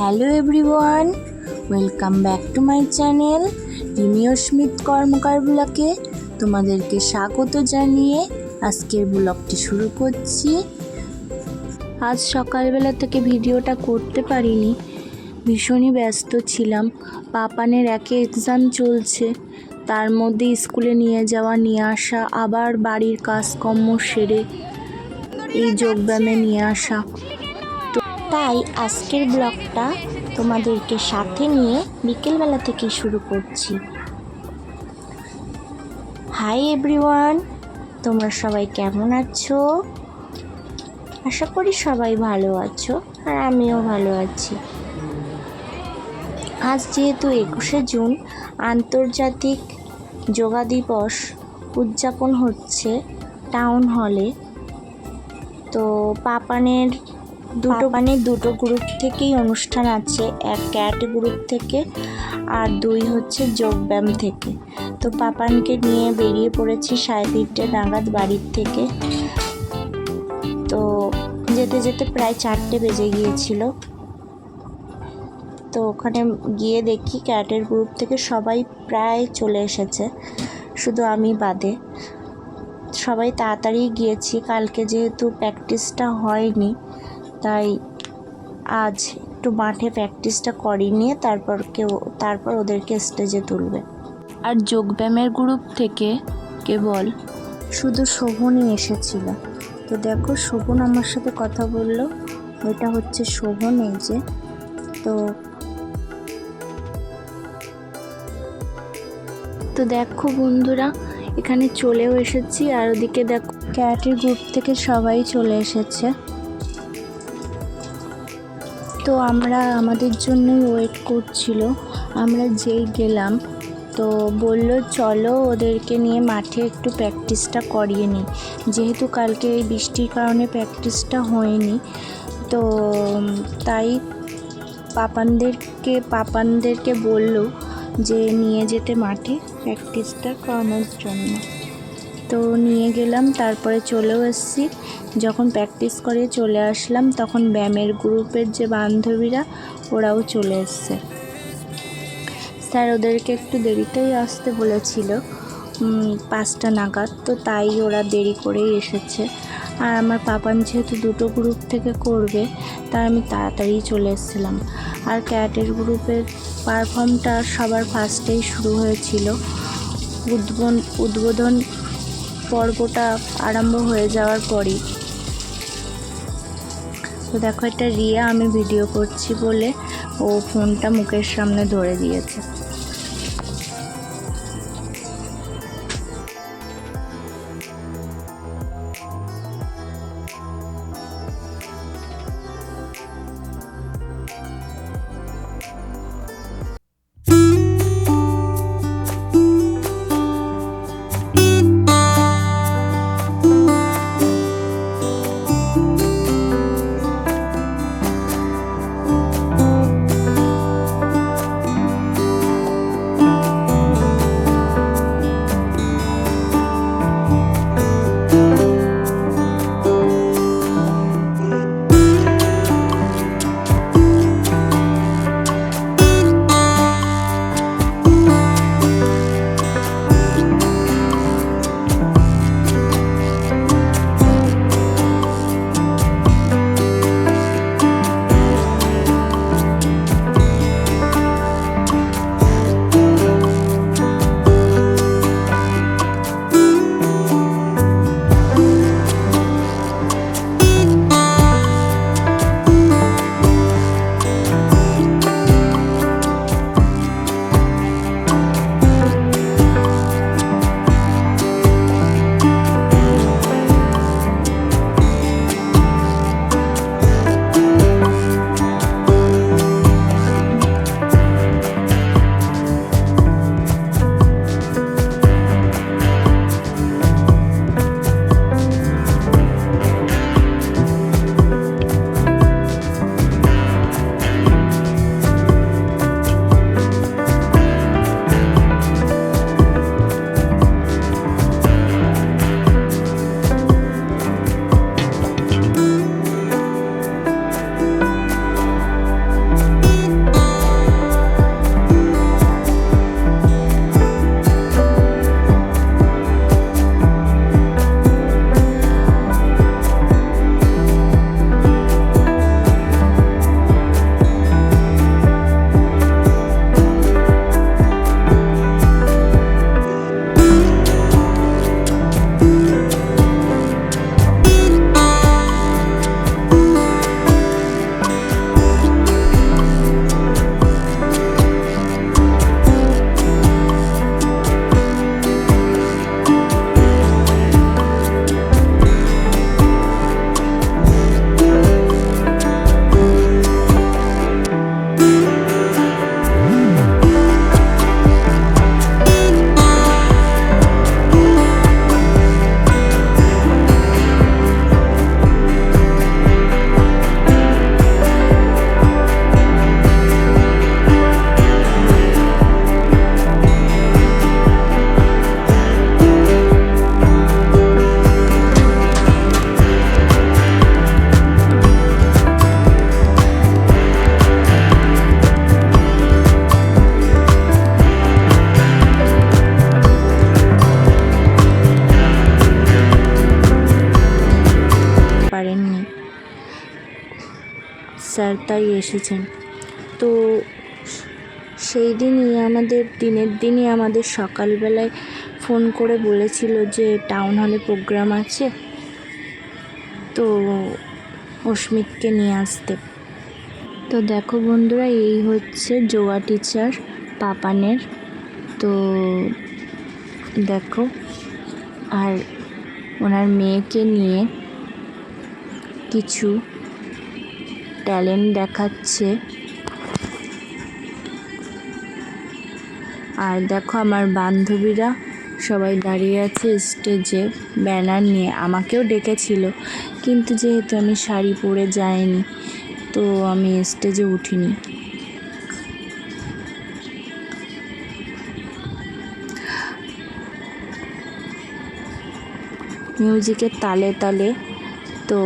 Hello everyone welcome back to my channel Rimio Smith Karmakar ব্লকে তোমাদেরকে স্বাগত জানিয়ে আজকের ব্লগটি শুরু করছি। আজ সকালবেলা থেকে ভিডিওটা করতে পারিনি, ভীষণই ব্যস্ত ছিলাম। পাপানের একে এক্সাম চলছে, তার মধ্যে স্কুলে নিয়ে যাওয়া, নিয়ে আসা, আবার বাড়ির কাজকর্ম সেরে এই যোগব্যায়ামে নিয়ে আসা। তাই আজকের ব্লগটা তোমাদেরকে সাথে নিয়ে বিকেলবেলা থেকে শুরু করছি। হাই এভরিওয়ান তোমরা সবাই কেমন আছো? আশা করি সবাই ভালো আছো আর আমিও ভালো আছি। আজ যেহেতু একুশে জুন, আন্তর্জাতিক যোগা দিবস উদযাপন হচ্ছে টাউন হলে। তো পাপানের দুটো মানে দুটো গ্রুপ থেকেই অনুষ্ঠান আছে। এক ক্যাট গ্রুপ থেকে আর দুই হচ্ছে যোগব্যায়াম থেকে। তো পাপানকে নিয়ে বেরিয়ে পড়েছি সাড়ে তিনটে নাগাদ বাড়ির থেকে। তো যেতে যেতে প্রায় চারটে বেজে গিয়েছিল। তো ওখানে গিয়ে দেখি ক্যাটের গ্রুপ থেকে সবাই প্রায় চলে এসেছে। শুধু আমি বাদে। সবাই তাড়াতাড়ি গিয়েছি। কালকে যেহেতু প্র্যাকটিসটা হয়নি তাই আজ একটু মাঠে প্র্যাকটিসটা করিয়ে নিয়ে তারপর কেউ তারপর ওদেরকে স্টেজে তুলবে। আর যোগব্যায়ামের গ্রুপ থেকে কেবল শুধু শোভনই এসেছিল। তো দেখো শোভন আমার সাথে কথা বলল। এটা হচ্ছে শোভন এই যে। তো তো দেখো বন্ধুরা এখানে চলেও এসেছি। আর ওদিকে দেখো ক্যারাটের গ্রুপ থেকে সবাই চলে এসেছে। তো আমরা আমাদের জন্যই ওয়েট করছিল। আমরা যেই গেলাম, তো বলল, চলো ওদেরকে নিয়ে মাঠে একটু প্র্যাকটিসটা করিয়ে নিই। যেহেতু কালকে এই বৃষ্টির কারণে প্র্যাকটিসটা হয়নি, তো তাই পাপানদেরকে পাপানদেরকে বলল যে নিয়ে যেতে মাঠে প্র্যাকটিসটা করানোর জন্য। তো নিয়ে গেলাম, তারপরে চলেও এসেছি। যখন প্র্যাকটিস করে চলে আসলাম, তখন ব্যায়ামের গ্রুপের যে বান্ধবীরা, ওরাও চলে এসছে। স্যার ওদেরকে একটু দেরিতেই আসতে বলেছিল পাঁচটা নাগাদ, তো তাই ওরা দেরি করেই এসেছে। আর আমার পাপান যেহেতু দুটো গ্রুপ থেকে করবে, তাই আমি তাড়াতাড়ি চলে এসেছিলাম। আর ক্যাটের গ্রুপের পারফর্মটা সবার ফার্স্টেই শুরু হয়েছিল। উদ্বোধন উদ্বোধন পর্বটা আরম্ভ হয়ে যাওয়ার পরই। তো দেখো, এটা রিয়া, আমি ভিডিও করছি বলে ও ফোনটা মুখের সামনে ধরে দিয়েছে। স্যার তাই এসেছেন। তো সেই দিনই আমাদের, দিনের দিনই আমাদের সকালবেলায় ফোন করে বলেছিল যে টাউন হলে প্রোগ্রাম আছে। তো অস্মিতকে নিয়ে আসতে। তো দেখো বন্ধুরা, এই হচ্ছে যোগা টিচার পাপানের। তো দেখো, আর ওনার মেয়েকে নিয়ে কিছু ট্যালেন্ট দেখাচ্ছে। আর দেখো আমার বান্ধবীরা সবাই দাঁড়িয়ে আছে স্টেজে, ব্যানার নিয়ে। আমাকেও ডেকেছিল, কিন্তু যেহেতু আমি শাড়ি পরে যাইনি, তো আমি স্টেজে উঠিনি। মিউজিকের তালে তালে তো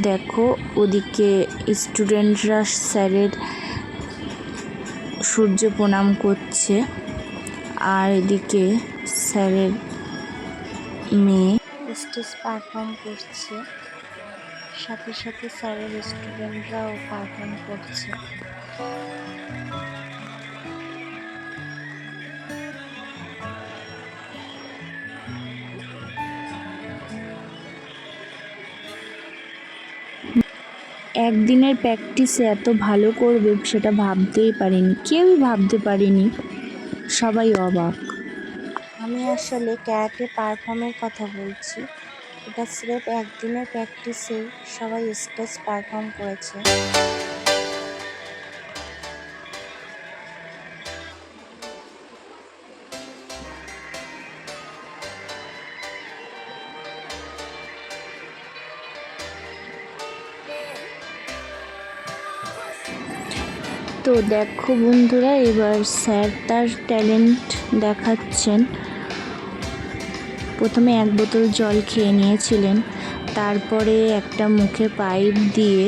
দেখো, ওদিকে স্টুডেন্টরা স্যারের সূর্য প্রণাম করছে, আর এদিকে স্যারের মেয়ে স্টেজ পারফর্ম করছে। সাথে সাথে স্যারের স্টুডেন্টরাও পারফর্ম করছে। একদিনের প্র্যাকটিসে এত ভালো করবে সেটা ভাবতেই পারিনি। কেউই ভাবতে পারিনি। সবাই অবাক। আমি আসলে ক্যারাটে পারফর্মের কথা বলছি। এটা স্রেফ একদিনের প্র্যাকটিসে সবাই স্টেজ পারফর্ম করেছে। তো দেখো বন্ধুরা, এবার স্যার তার ট্যালেন্ট দেখাচ্ছেন। প্রথমে এক বোতল জল খেয়ে নিয়েছিলেন, তারপরে একটা মুখে পাইপ দিয়ে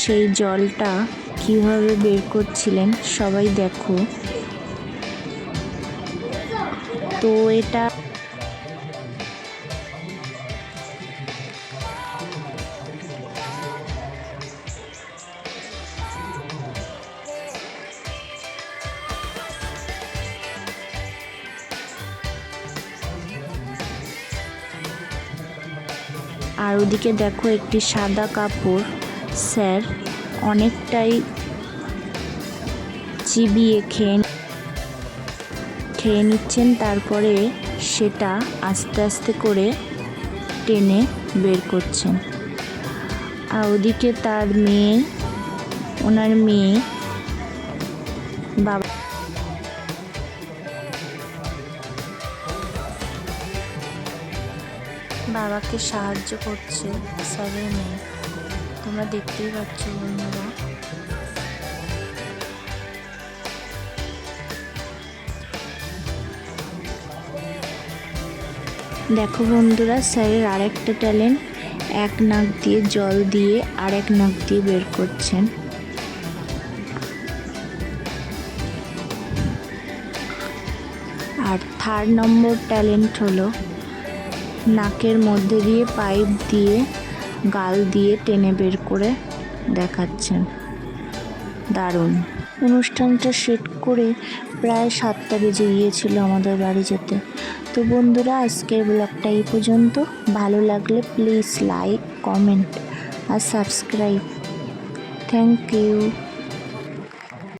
সেই জলটা কীভাবে বের করছিলেন সবাই দেখো। তো এটা আর ওদিকে দেখো একটি সাদা কাপড়। স্যার, অনেকটাই চিবিয়ে খেয়ে খেয়ে নিচ্ছেন, তারপরে সেটা আস্তে আস্তে করে টেনে বের করছেন। আর ওদিকে তার মেয়ে, ওনার মেয়ে বাবা বাবাকে সাহায্য করছে স্যারের মেয়ে তোমরা দেখতেই পাচ্ছ বন্ধুরা। দেখো বন্ধুরা, স্যারের আরেকটা ট্যালেন্ট, এক নাক দিয়ে জল দিয়ে আর এক নাক দিয়ে বের করছেন। আর থার্ড নম্বর ট্যালেন্ট হলো নাকের মধ্যে দিয়ে পাইপ দিয়ে গাল দিয়ে টেনে বের করে দেখাচ্ছেন। দারুণ। অনুষ্ঠানটা সেট করে প্রায় সাতটা বেজে গিয়েছিল আমাদের বাড়ি যেতে। তো বন্ধুরা, আজকের ব্লগটা এই পর্যন্ত। ভালো লাগলে প্লিজ লাইক, কমেন্ট আর সাবস্ক্রাইব। Thank you.